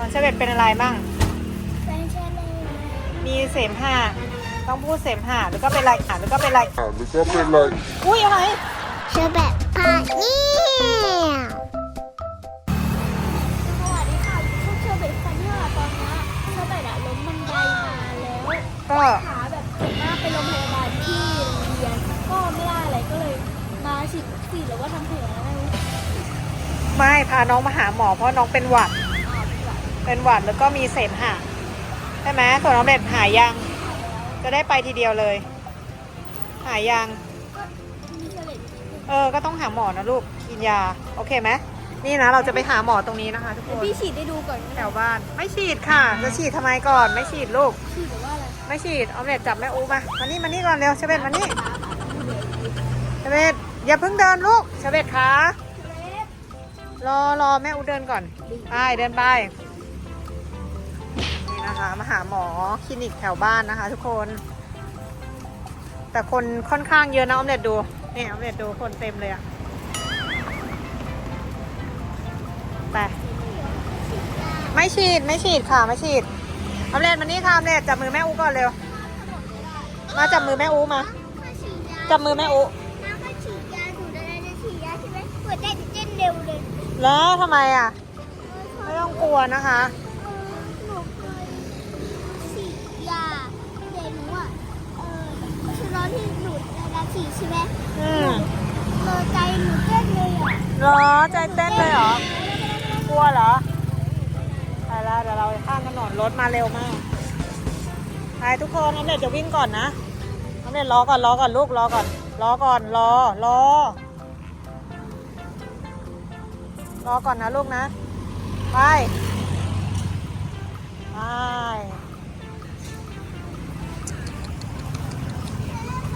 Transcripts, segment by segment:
ของเชเวตเป็นอะไรบ้าง เป็นเชลเลยมีเสมหะต้องพูดเสมหะหรือก็เป็นอะไรอะหรือก็เป็นอะไรหรือก็เป็นอะไรอุ้ยอะไรเชอแบบพาเนี่ยสวัสดีค่ะพวกเชอแบบฟันเนี่ยตอนนี้เชอแบบอะล้มบันไดมาแล้วก็ขาแบบเจ็บมากไปโรงพยาบาลที่โรงเรียนก็ไม่ได้อะไรก็เลยมาฉีดวัคซีนหรือว่าทำแผลอะไรไม่รู้ไม่พาน้องมาหาหมอเพราะน้องเป็นหวัดอ่า เป็นหวัดเป็นหวัดแล้วก็มีเสมหะใช่ไหมส่วนน้องเด็ดหายยัง จะได้ไปทีเดียวเลย หายยังก็มีเฉลยเออ ก็ต้องหาหมอนะลูก กินยา โอเคไหมนี่นะ เราจะไปหาหมอตรงนี้นะคะทุกคนพี่ฉีดได้ดูก่อนแถวบ้าน ไม่ฉีดค่ะ จะฉีดทำไมก่อน ไม่ฉีดลูก ฉีดหรือว่าอะไร ไม่ฉีดเอาเน็ตจับแม่อูมา มานี่มานี่ก่อนเร็วเชเบตมานี่เชเบตอย่าเพิ่งเดินลูกเชเบตคะรอรอแม่อูเดินก่อน ไปเดินไป นี่นะคะ มาหาหมอคลินิกแถวบ้านนะคะ ทุกคน แต่คนค่อนข้างเยอะนะออมเล็ตดูนี่ออมเล็ตดูคนเต็มเลยอะไปไม่ฉีดไม่ฉีดค่ะไม่ฉีดออมเล็ตมานี่ค่ะออมเล็ตจับมือแม่อูก่อนเร็วมาจับมือแม่อูมาจับมือแม่อูน้ำก็ฉีดยาถูกอะไรจะฉีดยาใช่ไหมหัวใจจะเต้นเร็วเลยแล้วทำไมอะ ไม่ต้องกลัวนะคะ เออหนูเคยฉีดยาเดี๋ยวหนูอะเออคือตอนที่หนู เวลาฉีดใช่ไหมอืมเออใจหนูเต้นเลยอะเหรอใจเต้นเลยเหรอกลัวเหรอไปแล้วเดี๋ยวเราข้ามถนนรถมาเร็วมากไปทุกคนออมเล็ตจะวิ่งก่อนนะออมเล็ตรอก่อนรอก่อนลูกรอก่อนรอก่อนรอรอรอก่อนนะลูกนะ ไป ไป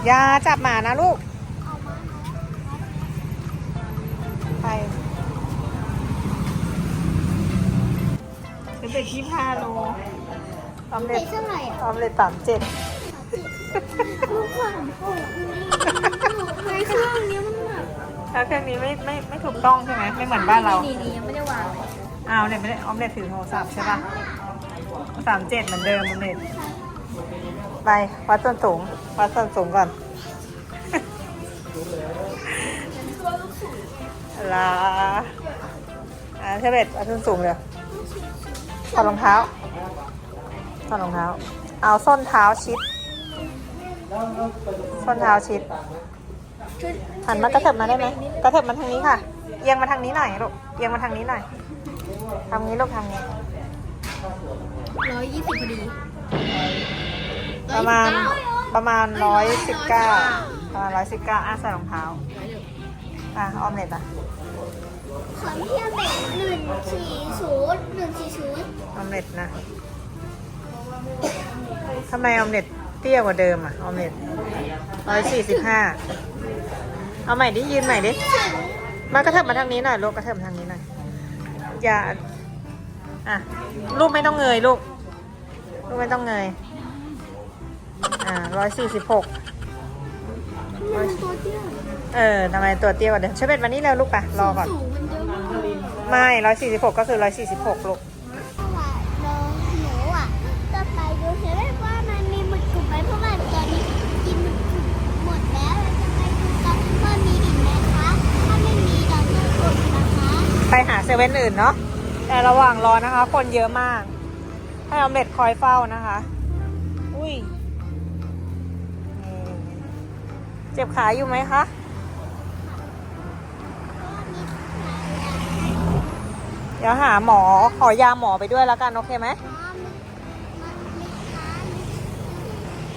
อย่าจับหมานะลูกเอามาไปจะเป็นที่พาโลออมเตเล็ตเท่าไหร่ออะอมเล็ตสามเจ็ดลูกขวัญโอ้ในเครื่องนี้มันแบบถ้าเครื่องนี้ไม่ไม่ไม่ถูกต้องใช่ไหมไม่เหมือนบ้านเรานี่นี่ยังไม่ได้วางเลยอ้าวเนี่ยไม่ได้ออมเล็ตถือโทรศัพท์ใช่ปะสามเจ็ดเหมือนเดิมออมเล็ตไปวัดส่วนสูง วัดส่วนสูงก่อนลาอ่าเทเล็ตวัดส่วนสูงเลยถอดรองเท้าถอดรองเท้า เอาส้นเท้าชิด ส้นเท้าชิดหันมากระเถิบมาได้ไหมกระเถิบมาทางนี้ค่ะ เอียงมาทางนี้หน่อยลูก เอียงมาทางนี้หน่อยทำนี้ลูกทำนี้ร้อยยี่สิบพอดีประมาณ ประมาณร้อยสิบเก้าประมาณร้อยสิบเก้าอะใส่รองเท้า อะออมเล็ตอะขอเทียบแบบหนึ่งสี่ศูนย์หนึ่งสี่ศูนย์ออมเล็ตนะทำไมออมเล็ตเตี้ยกว่าเดิมอะออมเล็ตร้อยสี่สิบห้าเอาใหม่ดิยืนใหม่ดิมากระเถิบมาทางนี้หน่อยลูกกระเถิบมาทางนี้หน่อยอย่าอะลูกไม่ต้องเงยลูกลูกไม่ต้องเงย อ่าร้อยสี่สิบหกมันตัวเตี้ยเออทำไมตัวเตี้ยกว่าเดิมเชฟเบ็ดวันนี้เร็วลูกไปรอก่อน สูงมันเยอะมากไม่ร้อยสี่สิบหกก็คือร้อยสี่สิบหกลูก เพราะว่าเราหนูอะจะไปดูเซเว่นว่ามันมีหมึกกลุ่มไหมเพราะว่าตอนนี้กินหมึกกลุ่มหมดแล้วเราจะไปดูกันว่ามีอีกไหมคะถ้าไม่มีเราจะกดนะคะไปหาเซเว่นอื่นเนาะ แต่ระหว่างรอนะคะ คนเยอะมาก ให้ออมเล็ตคอยเฝ้านะคะ อุ้ย เจ็บขาอยู่ไหมคะ เดี๋ยวหาหมอขอยาหมอไปด้วยแล้วกัน โอเคไหม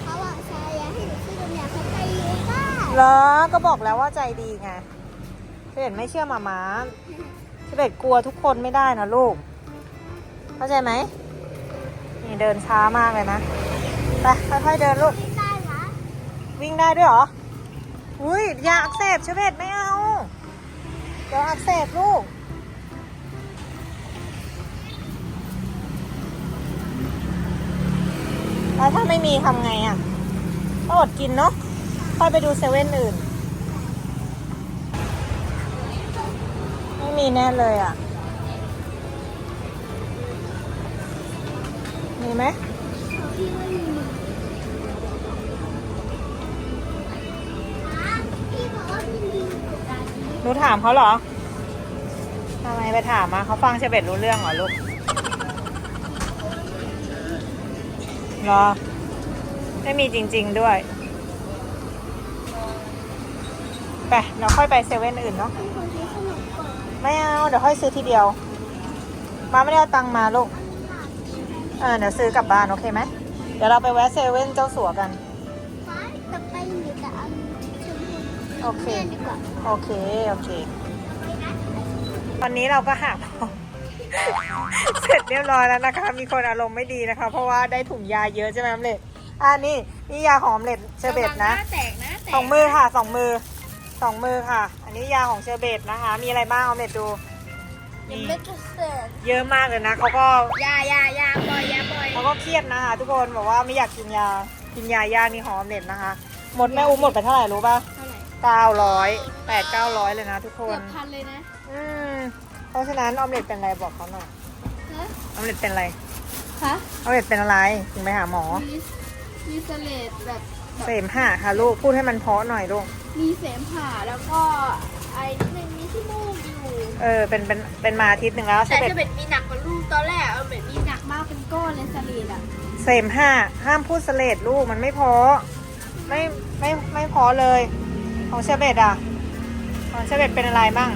เขาอะใช้ยาให้หนูซื้อตรงเนี้ยเขาใจเย็นมากเหรอก็บอกแล้วว่าใจดีไงเชเบ็ดไม่เชื่อหมาม้าเชเบ็ดกลัวทุกคนไม่ได้นะลูก เข้าใจไหม นี่เดินช้ามากเลยนะ ไปค่อยๆเดินลูกไม่ได้นะวิ่งได้ด้วยเหรอ อยาอักเสบเชเบ็ดไม่เอาเดี๋ยวอักเสบลูก แล้วถ้าไม่มีทำไงอะก็อดกินเนาะค่อยไปดูเซเว่นอื่น ไม่มีแน่เลยอะ มีไหม นหนูถามเขาเหรอทำไมไปถามมาเขาฟังเชเบตรู้เรื่องเหรอลูกเหรอ ไม่มีจริง ๆด้วย ไปเดี๋ยวค่อยไปเซเว่นอื่นเนาะ ไม่เอา เดี๋ยวค่อยซื้อทีเดียว มาไม่ได้เอาตังค์มาลูก เออ เดี๋ยวซื้อกลับบ้าน โอเคไหม เดี๋ยวเราไปแวะเซเว่นเจ้าสัวกัน ต่อไปหนูจะเอา โอเคเล่นดีกว่าโอเค โอเค ตอนนี้เราก็หักเสร็จเรียบร้อยแล้วนะคะ มีคนอารมณ์ไม่ดีนะคะ เพราะว่าได้ถุงยาเยอะใช่ไหมออมเล็ตอ่านี่นี่ยาหอมเล็ดเชอร์เบตนะแตกนะแตกสองมือค่ะสองมือสองมือค่ะ อันนี้ยาของเชอร์เบตนะคะ มีอะไรบ้างออมเล็ตดูยังนี่ไม่จะเสร็จเยอะมากเลยนะเขาก็ยายายาปล่อยยาปล่อยเขาก็เครียดนะคะทุกคนบอกว่าไม่อยากกินยากินยายานี่หอมเด็ดนะคะ หมดแม่อุ้มหมดไปเท่าไหร่รู้ป่ะเท่าไหร่ เก้าร้อยแปดเก้าร้อยเลยนะทุกคเกือนบพันเลยนะอืม เพราะฉะนั้นออมเล็ตเป็นอะไรบอกเขาหน่อยฮะออมเล็ตเป็นอะไรฮะออมเล็ตเป็นอะไรถึงไปหาหมอ มีมีเสลดแบบเสมหะค่ะลูก พูดให้มันเพราะหน่อยลูก มีเสมหะแล้วก็ไอ้นิดนึงมีที่มูกอยู่เออ เป็น เป็น เป็นมาอาทิตย์หนึ่งแล้วแต่เสจะเป็นมีหนักกว่าลูกตอนแรกเอาแบบมีหนักมากเป็นก้อนเลยเสลดอะเสมหะห้ามพูดเสลดลูก มันไม่เพอไม่ ไม่ ไม่เพอเลย ของเชอร์เบตอะของเชอร์เบตเป็นอะไรบ้าง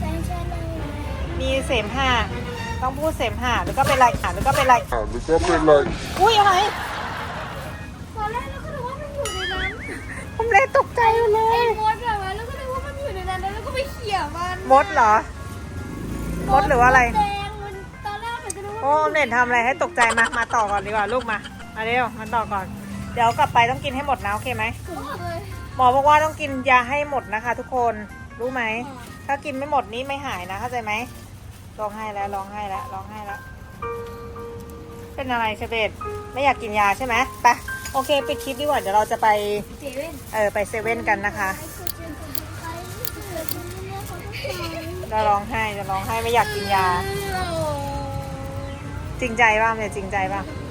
เป็นเช่นไรมีเสมหะต้องพูดเสมหะหรือก็เป็นอะไรอะหรือก็เป็นอะไรอะหรือก็เป็นไรอุ้ยอะไรตอนแรกเราก็นึกว่ามันอยู่ในนั้นผมเลยตกใจเลไอ้ยมดอะแล้วก็นึกว่ามันอยู่ในนั้นแล้วก็ไปเขี่ยมันมดเหรอมดหรือว่าอะไรแดงมันตอนแรกมันจะนึกว่าโอ้ออมเน็ตทำอะไรให้ตกใจมามาต่อก่อนดีกว่าลูกมามาเร็วมาต่อก่อน เดี๋ยวกลับไปต้องกินให้หมดนะโอเคไหมผมเลย หมอบอกว่าต้องกินยาให้หมดนะคะ ทุกคนรู้ไหม ถ้ากินไม่หมดนี้ไม่หายนะเข้าใจไหมร้องไห้แล้วร้องไห้แล้วร้องไห้แล้ว เป็นอะไรเชเบตไม่อยากกินยาใช่ไหมไปโอเคปิดคลิปดีกว่าเดี๋ยวเราจะไปเจเว่นเออไปเซเว่นกันนะคะไอ้คนเจนคนไข้เกิดคนนี้เนี่ยเขาต้องการจะร้องไห้จะร้องไห้ไม่อยากกินยา จริงใจป่ะเนี่ยจริงใจป่ะจ